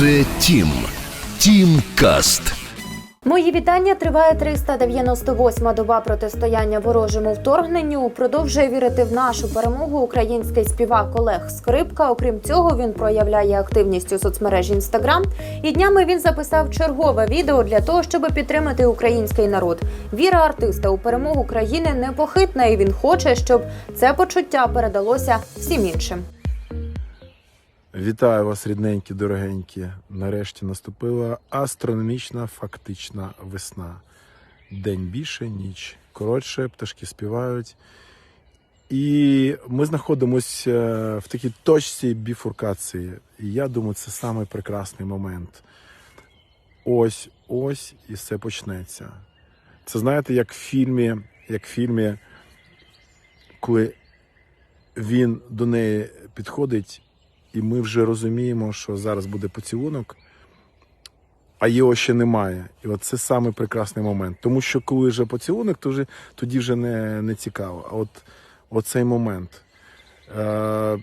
Це Тім. Тім Каст. Мої вітання триває 398-ма доба протистояння ворожому вторгненню. Продовжує вірити в нашу перемогу український співак Олег Скрипка. Окрім цього, він проявляє активність у соцмережі Інстаграм. І днями він записав чергове відео для того, щоб підтримати український народ. Віра артиста у перемогу країни непохитна, і він хоче, щоб це почуття передалося всім іншим. Вітаю вас, рідненькі, дорогенькі. Нарешті наступила астрономічна фактична весна. День більше, ніч коротше, пташки співають. І ми знаходимося в такій точці біфуркації. І я думаю, це самий прекрасний момент. Ось, ось, і все почнеться. Це знаєте, як в фільмі, як в фільмі, коли він до неї підходить і ми вже розуміємо, що зараз буде поцілунок, а його ще немає. І от це самий прекрасний момент. Тому що коли вже поцілунок, то вже, тоді вже не, не цікаво. А от оцей момент. Е,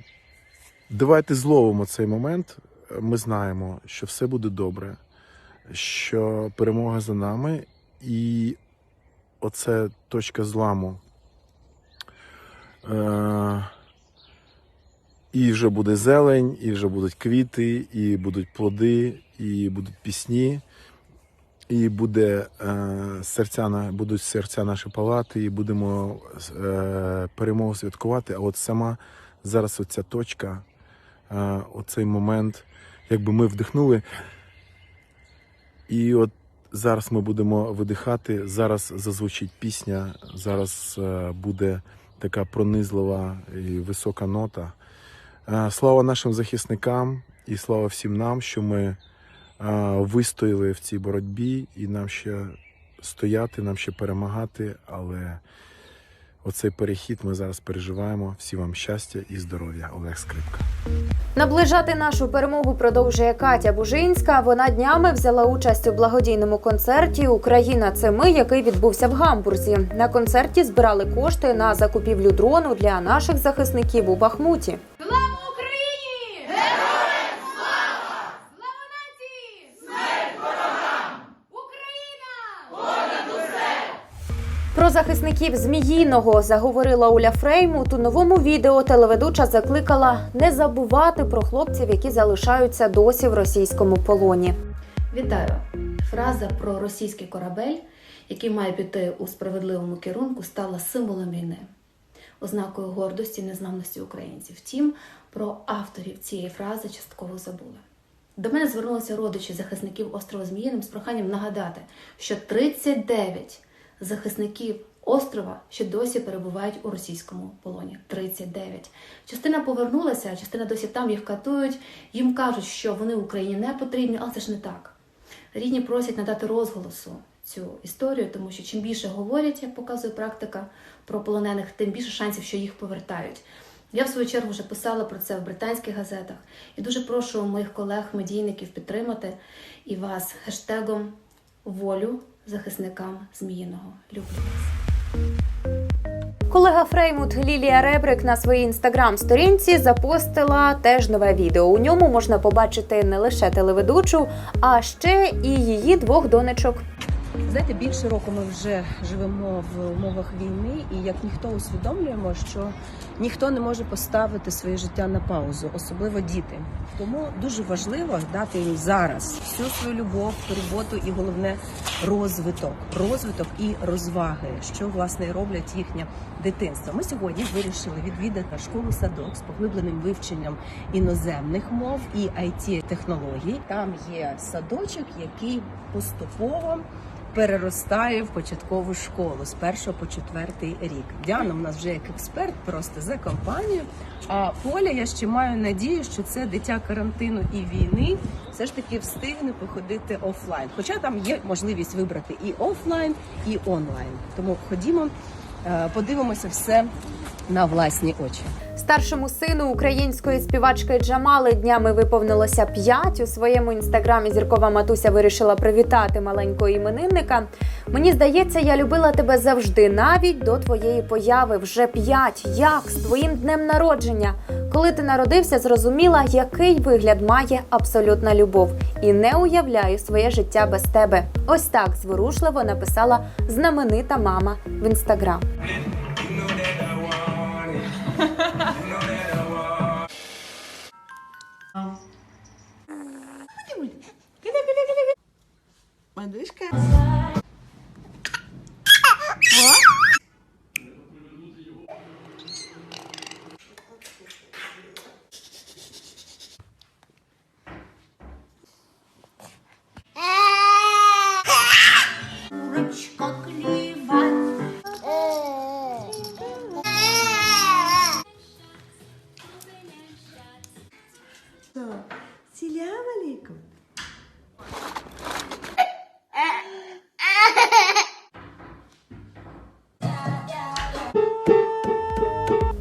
давайте зловимо цей момент. Ми знаємо, що все буде добре, що перемога за нами, і оце точка зламу. Е, і вже буде зелень, і вже будуть квіти, і будуть плоди, і будуть пісні, і буде е, серця будуть серця наші палати, і будемо е, перемогу святкувати. А от сама зараз оця точка, е, оцей момент, якби ми вдихнули. І от зараз ми будемо видихати. Зараз зазвучить пісня, зараз е, буде така пронизлива і висока нота. Е, Слава нашим захисникам і слава всім нам, що ми е, вистояли в цій боротьбі, і нам ще стояти, нам ще перемагати. Але оцей перехід ми зараз переживаємо. Всі вам щастя і здоров'я. Олег Скрипка. Наближати нашу перемогу продовжує Катя Бужинська. Вона днями взяла участь у благодійному концерті Україна це ми, який відбувся в Гамбурзі. На концерті збирали кошти на закупівлю дрону для наших захисників у Бахмуті. Слава Україні! Героям слава! Слава нації! Смерть ворогам! Україна! Захисників Зміїного заговорила Уля Фреймут. У новому відео телеведуча закликала не забувати про хлопців, які залишаються досі в російському полоні. Вітаю! Фраза про російський корабель, який має піти у справедливому керунку, стала символом війни, ознакою гордості і незламності українців. Втім, про авторів цієї фрази частково забули. До мене звернулися родичі захисників острова Зміїним з проханням нагадати, що 39 захисників острова ще досі перебувають у російському полоні. 39. Частина повернулася, частина досі там їх катують. Їм кажуть, що вони Україні не потрібні, але це ж не так. Рідні просять надати розголосу цю історію, тому що чим більше говорять, як показує практика про полонених, тим більше шансів, що їх повертають. Я в свою чергу вже писала про це в британських газетах і дуже прошу моїх колег-медійників підтримати і вас хештегом волю захисникам Зміїного. Люблю вас. Колега Фреймут Лілія Ребрик на своїй інстаграм-сторінці запостила теж нове відео. У ньому можна побачити не лише телеведучу, а ще і її двох донечок. Знаєте, більше року ми вже живемо в умовах війни, і як ніхто усвідомлюємо, що ніхто не може поставити своє життя на паузу, особливо діти. Тому дуже важливо дати їм зараз всю свою любов, турботу і головне розвиток, розвиток і розваги, що власне роблять їхнє дитинство. Ми сьогодні вирішили відвідати школу садок з поглибленим вивченням іноземних мов і it технологій. Там є садочок, який поступово переростає в початкову школу з першого по четвертий рік. Діана у нас вже як експерт просто за компанію. А Поля, я ще маю надію, що це дитя карантину і війни все ж таки встигне походити офлайн. Хоча там є можливість вибрати і офлайн, і онлайн. Тому ходімо, подивимося все на власні очі. Старшому сину української співачки Джамали днями виповнилося 5. У своєму інстаграмі зіркова матуся вирішила привітати маленького іменинника. Мені здається, я любила тебе завжди, навіть до твоєї появи. Вже п'ять. Як з твоїм днем народження? Коли ти народився, зрозуміла, який вигляд має абсолютна любов, і не уявляю своє життя без тебе. Ось так зворушливо написала знаменита мама в інстаграм. Selam aleyküm.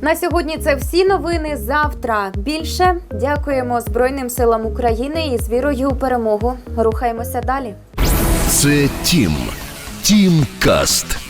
На сьогодні це всі новини. Завтра більше. Дякуємо Збройним силам України і з вірою у перемогу. Рухаємося далі. Це Тім. Тім Каст.